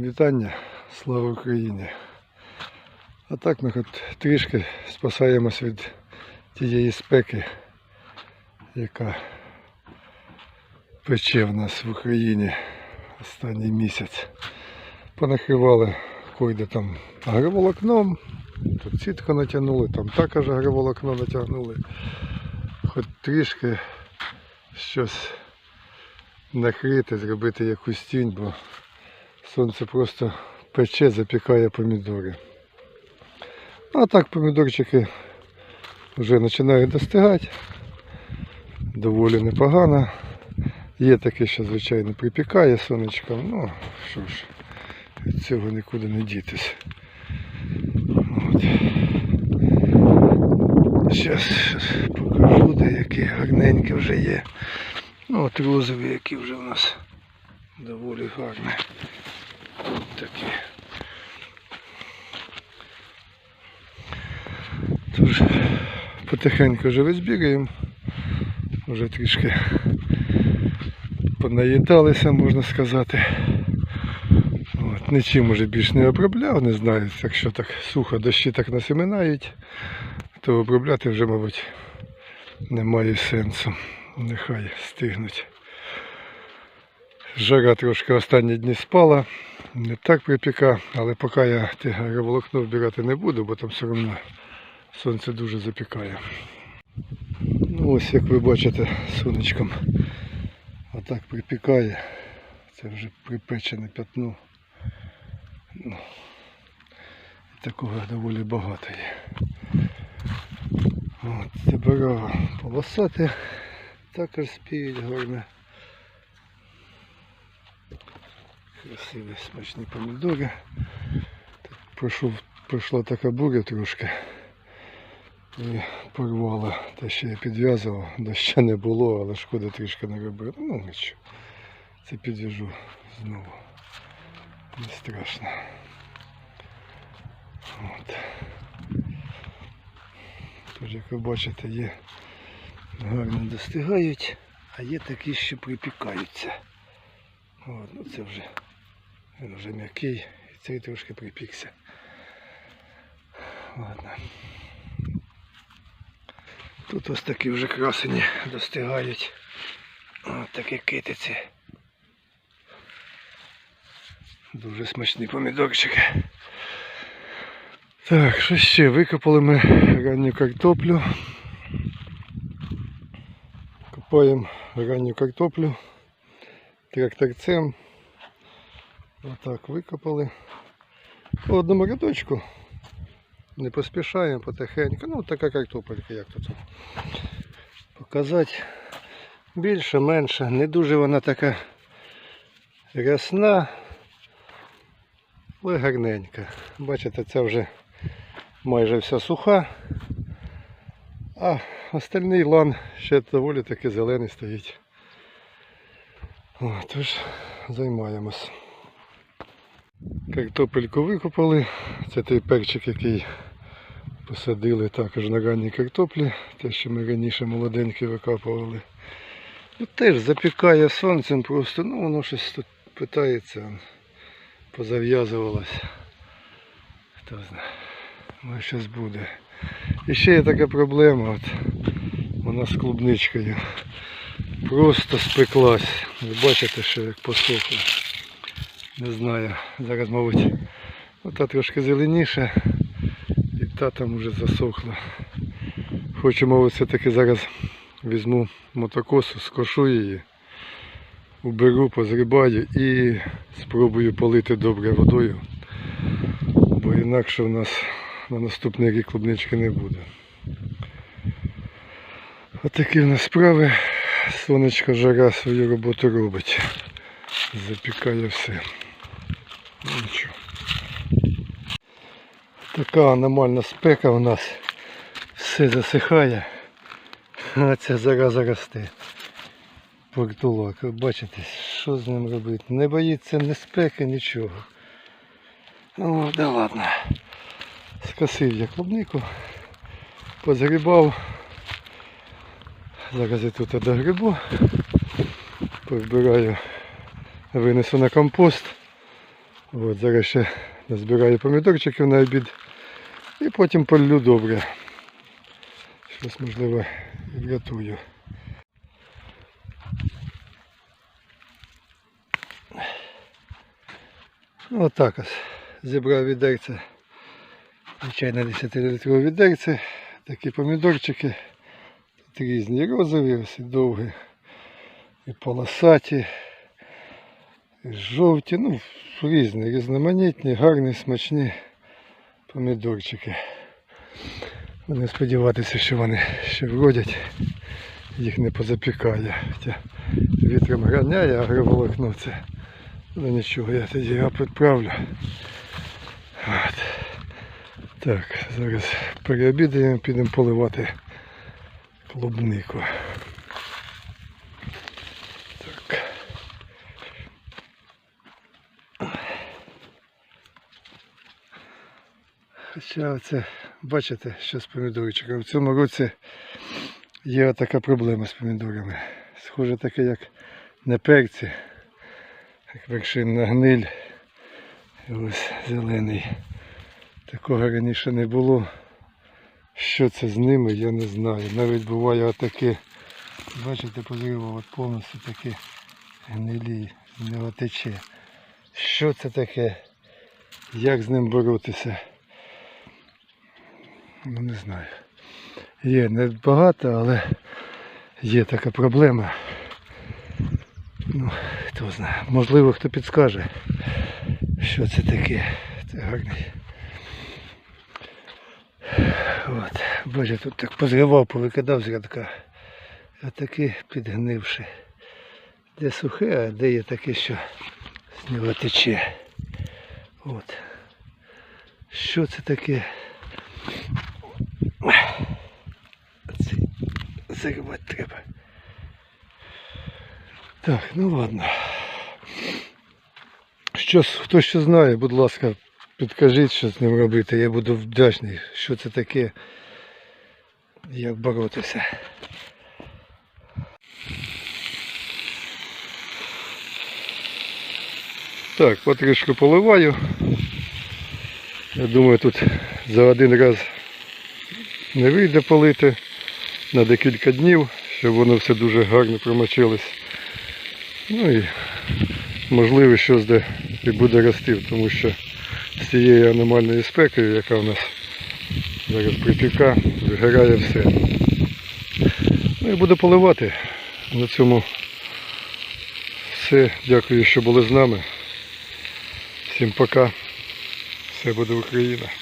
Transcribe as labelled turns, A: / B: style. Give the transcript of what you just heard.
A: Вітання, слава Україні. А так ми хоч трішки спасаємось від тієї спеки, яка пече в нас в Україні останній місяць. Понакривали койде там агроволокном, тут сітку натягнули, там також агроволокно натягнули. Хоч трішки щось накрити, зробити якусь тінь, бо сонце просто пече, запікає помідори. Ну, А так помідорчики вже починають достигати. Доволі непогано. Є таке, що звичайно припікає сонечком. Ну що ж, від цього нікуди не дітись. Зараз, зараз покажу, де які гарненькі вже є. Ну от розові, які вже у нас доволі гарні. Такі. Тож потихеньку вже визбігаємо. Вже трішки понаїдалися, можна сказати. От, нічим уже більш не обробляв, не знаю, якщо так сухо дощі так насиминають, то обробляти вже, мабуть, немає сенсу. Нехай стигнуть. Жара трошки останні дні спала, не так припіка, але поки я те агроволокно вбирати не буду, бо там все одно сонце дуже запікає. Ну ось як ви бачите, сонечком отак припікає. Це вже припечене пятно. Ну, такого доволі багато є. От, тепер полосати також спіють гарно. Красиві смачні помідори. Тут пройшов, пройшла така буря трошки. І порвала те, що я підв'язував. Доща не було, але шкода трішки не робити. Ну нічого. Це підв'яжу знову. Не страшно. От. Тож, як ви бачите, є гарно достигають, а є такі, що припікаються. От, ну це вже він вже м'який і цей трошки припікся. Ладно. Тут ось такі вже красені достигають. Ось такі китиці. Дуже смачні помідорчики. Так, що ще? Викопали ми ранню картоплю. Копаємо ранню картоплю тракторцем. Отак викопали. По одному рядочку. Не поспішаємо потихеньку. Ну така картопелька, як тут показати. Більше, менше. Не дуже вона така рясна, але гарненька. Бачите, це вже майже вся суха. А остальний лан ще доволі таки зелений стоїть. Тож займаємось. Картопельку викопали. Це той перчик, який посадили також на ранній картоплі. Те, що ми раніше молоденькі викапували. Ну, теж запікає сонцем просто, ну воно щось тут питається, позав'язувалось. Хто знає. Ну щось буде. І ще є така проблема, от вона з клубничкою. Просто спеклась. Ви бачите, що як посохло. Не знаю. Зараз, мабуть, ота трошки зеленіша і та там вже засохла. Хочу, мабуть, все-таки зараз візьму мотокосу, скошу її, уберу, позрібаю і спробую полити добре водою. Бо інакше в нас на наступний рік клубнички не буде. Отакі в нас справи. Сонечко жара свою роботу робить. Запікає все. Нічого. Така аномальна спека у нас. Все засихає. А ця зараза росте. Портулак. Ви бачите, що з ним робити? Не боїться ні спеки, нічого. Ну, да ладно. Скосив я клубнику, позгрібав. Зараз я тут догрибу, повбираю, винесу на компост, От, зараз ще назбираю помідорчиків на обід і потім полю добре. Щось можливо врятую. Ну, Отак ось. Зібрав відерце. Звичайно 10-літрове відерце. Такі помідорчики. Тут різні розові, ось і довгі, і полосаті, жовті, ну, різні, різноманітні, гарні, смачні помідорчики. Вони сподіватися, що вони ще вродять, їх не позапікає. Хоча вітром граняє, а агроволокно це. Ну нічого, я тоді його підправлю. От. Так, зараз переобідаємо, підемо поливати клубнику. Так. Хоча це, бачите, що з помідорчиком. В цьому році є така проблема з помідорами. Схоже таке, як на перці, як вершинна гниль. Ось зелений. Такого раніше не було. Що це з ними, я не знаю. Навіть буває отаке, бачите, позрива от повністю такі гнилі, з нього тече. Що це таке? Як з ним боротися? Ну не знаю. Є не багато, але є така проблема. Ну, хто знає. Можливо, хто підскаже, що це таке. Це гарний. От, бачите, тут так позривав, повикидав з рядка. А таке підгнивши. Де сухе, а де є таке, що з нього тече. От. Що це таке? Це заривати треба. Так, ну ладно. Щось, хто що знає, будь ласка, підкажіть, що з ним робити. Я буду вдячний, що це таке, як боротися. Так, потрішки поливаю. Я думаю, тут за один раз не вийде полити. На декілька днів, щоб воно все дуже гарно промочилось. Ну і можливо щось де і буде рости, тому що з цією аномальною спекою, яка в нас зараз припіка, вигорає все. Ну і буду поливати. На цьому все. Дякую, що були з нами. Всім пока. Все буде Україна.